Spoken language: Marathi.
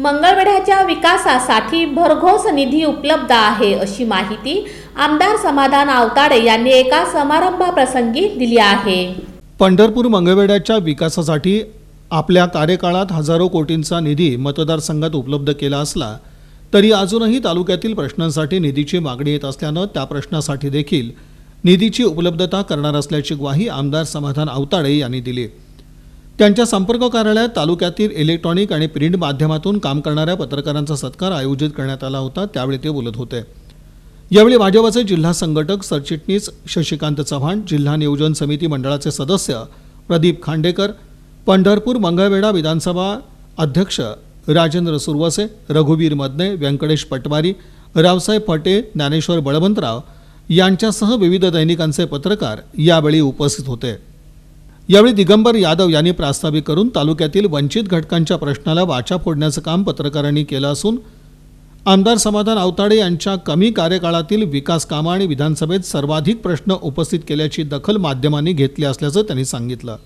मंगळवेढ्याच्या विकासासाठी भरघोस निधी उपलब्ध आहे अशी माहिती आमदार समाधान आवताडे यांनी एका समारंभाप्रसंगी दिली आहे. पंढरपूर मंगळवेढ्याच्या विकासासाठी आपल्या कार्यकाळात हजारो कोटींचा निधी मतदारसंघात उपलब्ध केला असला तरी अजूनही तालुक्यातील प्रश्नांसाठी निधीची मागणी येत असल्यानं त्या प्रश्नासाठी देखील निधीची उपलब्धता करणार असल्याची ग्वाही आमदार समाधान आवताडे यांनी दिली. त्यांच्या संपर्क कार्यालयात तालुक्यातील इलेक्ट्रॉनिक आणि प्रिंट माध्यमातून काम करणाऱ्या पत्रकारांचा सत्कार आयोजित करण्यात आला होता त्यावेळी ते बोलत होते. यावेळी भाजपचे जिल्हा संघटक सरचिटणीस शशिकांत चव्हाण जिल्हा नियोजन समिती मंडळाचे सदस्य प्रदीप खांडेकर पंढरपूर मंगळवेढा विधानसभा अध्यक्ष राजेंद्र सुरवसे रघुवीर मदने व्यंकटेश पटवारी रावसाहेब फटे ज्ञानेश्वर बळवंतराव यांच्यासह विविध दैनिकांचे पत्रकार यावेळी उपस्थित होते. यावेळी दिगंबर यादव यांनी प्रास्ताविक करून तालुक्यातील वंचित घटकांच्या प्रश्नाला वाचा फोडण्याचं काम पत्रकारांनी केलं असून आमदार समाधान अवताडे यांच्या कमी कार्यकाळातील विकास कामं आणि विधानसभेत सर्वाधिक प्रश्न उपस्थित केल्याची दखल माध्यमांनी घेतली असल्याचं त्यांनी सांगितलं.